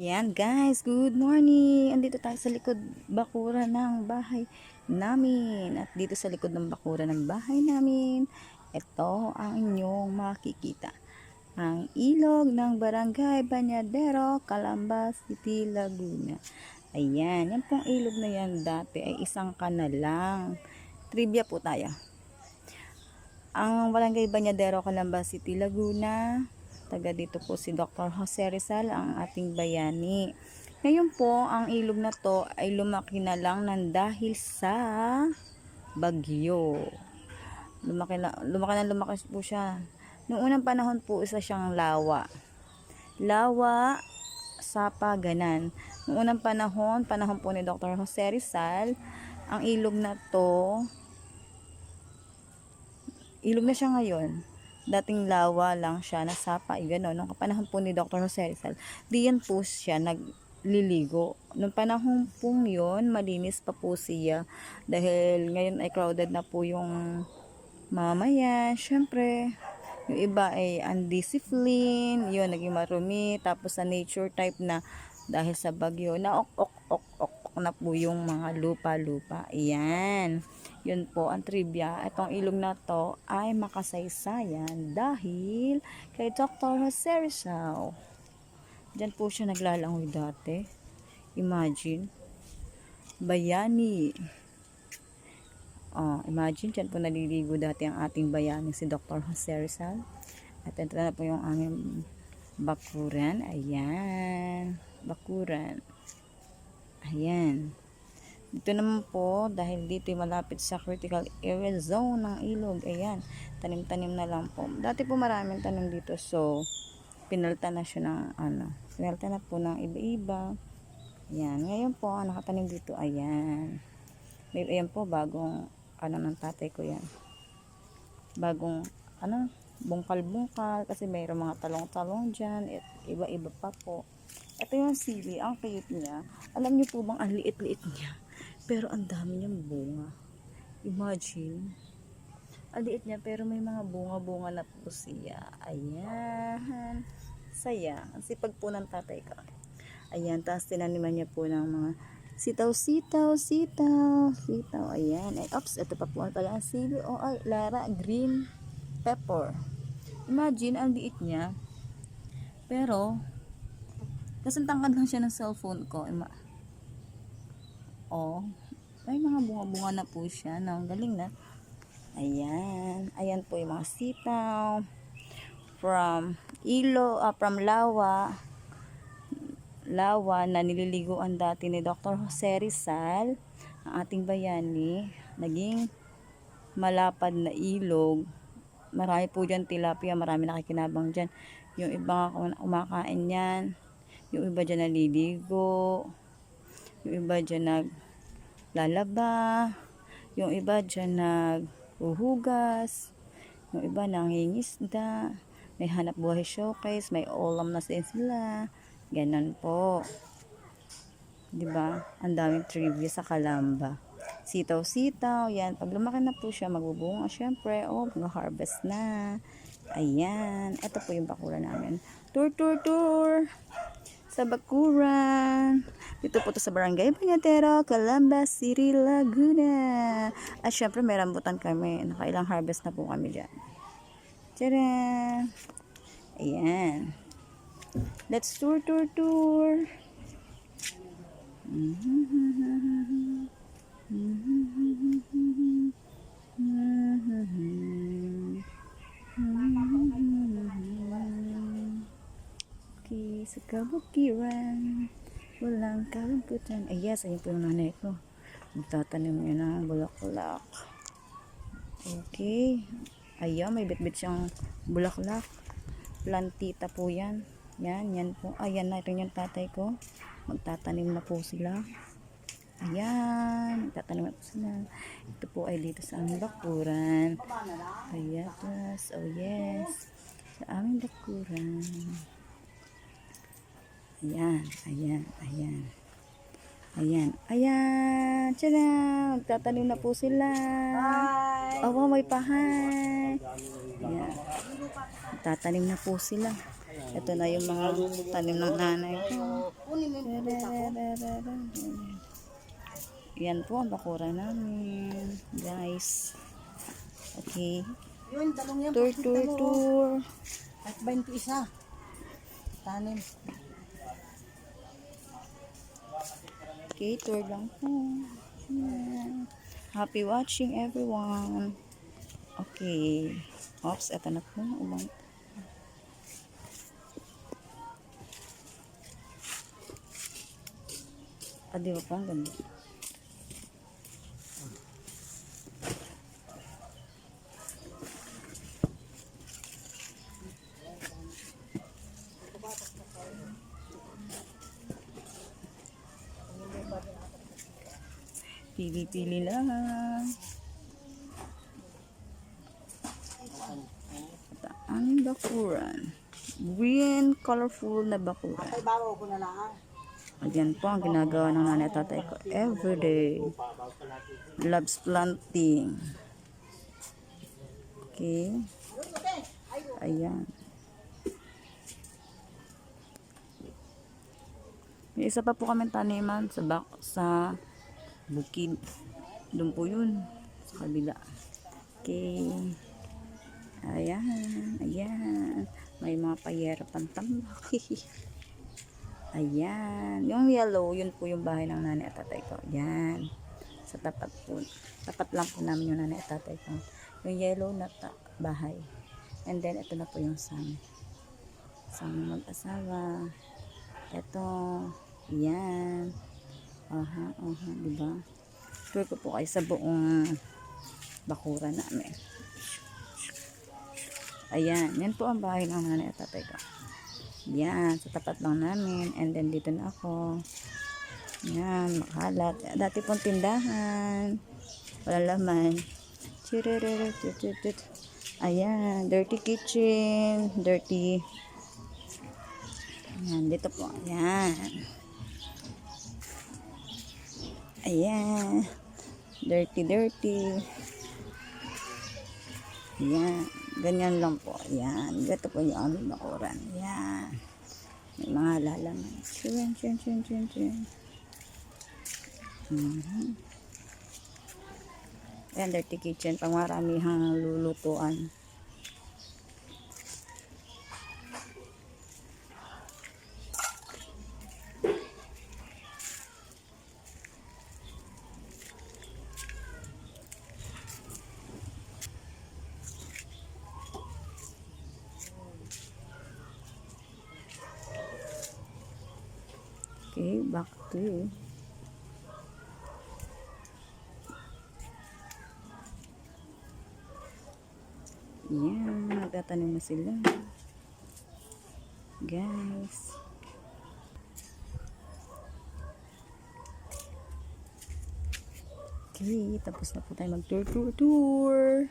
Yan guys, good morning! Andito tayo sa likod bakura ng bahay namin. At dito sa likod ng bakura ng bahay namin, ito ang inyong makikita. Ang ilog ng Barangay Banyadero, Calamba City, Laguna. Ayan, yan pong ilog na yan dati ay isang kanal lang. Trivia po tayo. Ang Barangay Banyadero, Calamba City, Laguna, taga dito po si Dr. Jose Rizal, ang ating bayani. Ngayon po, ang ilog na to ay lumaki na lang ng dahil sa bagyo. Lumaki na, lumaki na lumaki po siya. Noong unang panahon po, isa siyang lawa. Lawa, sapa, ganan. Noong unang panahon, panahon po ni Dr. Jose Rizal, ang ilog na to, ilog na siya ngayon. Dating lawa lang siya, nasapa, ay gano'n. Nung panahon po ni Dr. Jose Rizal, diyan po siya nagliligo. Nung panahon pong yun, malinis pa po siya. Dahil ngayon ay crowded na po yung mamaya. Syempre, yung iba ay undisciplined, yun, naging marumi. Tapos sa nature type na dahil sa bagyo, na ok ok ok ok na po yung mga lupa-lupa. Ayan. Yun po ang trivia. Itong ilog na to ay makasaysayan dahil kay Dr. Jose Rizal. Diyan po siya naglalangoy dati. Imagine. Bayani. Oh, imagine, dyan po naliligo dati ang ating bayani si Dr. Jose Rizal. At ito na po yung aming bakuran. Ayan. Bakuran. Ayan. Dito naman po, dahil dito malapit sa critical area zone ng ilog. Ayan. Tanim-tanim na lang po. Dati po maraming tanim dito. So, pinalta na siya ng ano. Pinalta na po ng iba-iba. Ayan. Ngayon po, ang nakatanim dito, ayan. May, ayan po, bagong ano ng tatay ko yan. Bagong, ano, bungkal-bungkal. Kasi mayroong mga talong-talong dyan. Iba-iba pa po. Ito yung sili, ang cute niya. Alam niyo po bang ang liit-liit niya? Pero ang dami niyang bunga. Imagine. Ang liit niya pero may mga bunga-bunga na po siya. Ayan. Saya. Ang sipag po ng tatay ko. Ayan. Tapos tinaniman niya po ng mga sitaw, sitaw, sitaw, sitaw. Ayan. Ay, ops, ito pa po pala ang sili. O, ay, Lara, green pepper. Imagine, ang liit niya. Pero, kasi tangkad lang siya ng cellphone ko. Ima oh, may mga bunga-bunga na po siya. Ang galing na. Ayan. Ayan po yung mga sitaw. From Ilo, ah, from Lawa. Lawa na nililiguan dati ni Dr. Jose Rizal. Ang ating bayani. Naging malapad na ilog. Marami po dyan tilapia. Marami nakikinabang dyan. Yung iba kumakain yan. Yung iba dyan naliligo. Yung iba dyan naglalaba. Yung iba dyan naghuhugas. Yung iba nangingisda. May hanap buhay showcase. May ulam na sila. Ganon po. 'Di ba? Ang daming trivia sa Kalamba. Sitaw-sitaw, yan. Pag lumaki na po siya, magbubunga. Siyempre, oh, mag-harvest na. Ayan. Ito po yung bakura namin. Tour, tour, tour sa Bakuran. Dito po to sa Barangay Banyatero, Calamba City, Laguna. At syempre may rambutan kami. Nakailang harvest na po kami dyan. Tara! Ayan. Let's tour, tour, tour. Okay, sa kabukiran, walang kalamputan. Ay yes, ayun po yung nanay ko. Magtatanim niya ng bulaklak. Okay. Ayan, may bitbit siyang bulaklak. Plantita po yan. Yan, yan po. Ayan na rin yung tatay ko. Magtatanim na po sila. Ayan, magtatanim na po sila. Ito po ay dito sa aming bakuran. Payatas, oh yes. Sa aming bakuran. Ayan, ayan, ayan. Ayan, ayan. Tiyada, magtatanim na po sila. Hi! Oo, may pahay. Ayan. Magtatanim na po sila. Ito na yung mga tanim ng nanay ko. Yan po ang bakura namin. Guys. Okay. Yun, talong yan. Tour, tour, oh. tour. At 20 isa. Tanim. Okay, tour lang po. Yan. Happy watching everyone. Okay. Oops, eto na po. Ubang. Ah, di ba? Ang ganda. Pili-pili lang. At ang bakuran. Green, colorful na bakuran. Ayan po ang ginagawa ng nanay at tatay ko everyday. Loves planting. Okay. Ayan. May isa pa po kami taniman sa bak sa bukid. Doon po yun. Sa kabila. Okay. Ayan. Ayan. May mga payera pantambak. Ayan. Yung yellow, yun po yung bahay ng nanay at tatay ko. Ayan. Sa tapat po. Tapat lang po namin yung nanay at tatay ko. Yung yellow na bahay. And then, ito na po yung sun. Sama mag-asawa. Ito. Ayan. Aha, aha. Diba? Tour ko po kayo sa buong bakura namin. Ayan. Yan po ang bahay ng nanay at tatay ko. Yan, sa tapat lang namin. And then dito na ako. Yan, makalat. Dati pong tindahan. Wala laman. Ayan, dirty kitchen. Dirty. Ayan, dito po. Ayan. Ayan. Dirty, dirty. Ayan. Ganyan lang po. Ayan. Ganito po yung aming bakuran. Ayan. May mga lalaman. Chun, chun, chun, chun, chun. Ayan, dirty kitchen. Pang maramihang lulutuan. Okay, back to you. Yan, nagtatanim na sila. Guys. Okay, tapos na po tayo mag-tour, tour, tour.